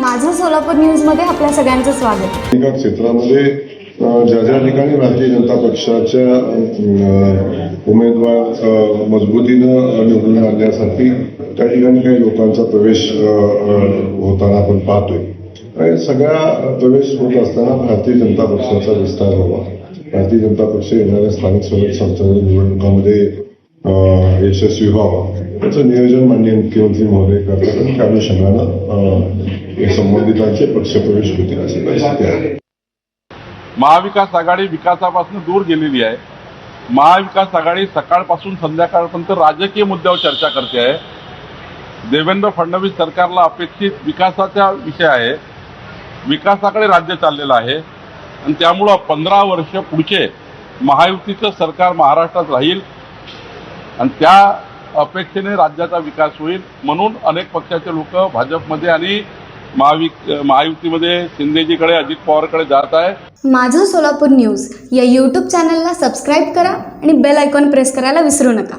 माझं सोलापूर न्यूजमध्ये आपल्या सगळ्यांचं स्वागत. क्षेत्रामध्ये ज्या ज्या ठिकाणी भारतीय जनता पक्षाच्या उमेदवार मजबूतीनं निवडून आणण्यासाठी त्या ठिकाणी काही लोकांचा प्रवेश होताना आपण पाहतोय. आणि सगळ्या प्रवेश होत असताना भारतीय जनता पक्षाचा विस्तार हवा भारतीय जनता पक्ष येणाऱ्या स्थानिक स्वराज्य संस्थांच्या निवडणुकामध्ये यशस्वी व्हावा. याचं नियोजन माननीय मुख्यमंत्री महोदय करतात. आणि त्या अनुषंगानं संबंधितांचे पक्षप्रवेश होतील अशी परिस्थिती आहे. महाविकास आघाडी विकासापासून दूर गेलेली आहे. महाविकास आघाडी सकाळपासून संध्याकाळपर्यंत राजकीय मुद्द्यावर चर्चा करते आहे. देवेंद्र फडणवीस सरकारला अपेक्षित विकासाचा विषय आहे. विकासाकडे राज्य चाललेलं आहे. आणि त्यामुळं पंधरा वर्ष पुढचे महायुतीचं सरकार महाराष्ट्रात राहील. आणि त्या अपेक्षेने राज्याचा विकास होईल म्हणून अनेक पक्षाचे लोक भाजपमध्ये आणि महाविक महायुतीमध्ये शिंदेजीकडे अजित पवारकडे जात आहे. माझं सोलापूर न्यूज या यूट्यूब चॅनलला सबस्क्राईब करा आणि बेल आयकॉन प्रेस करायला विसरू नका.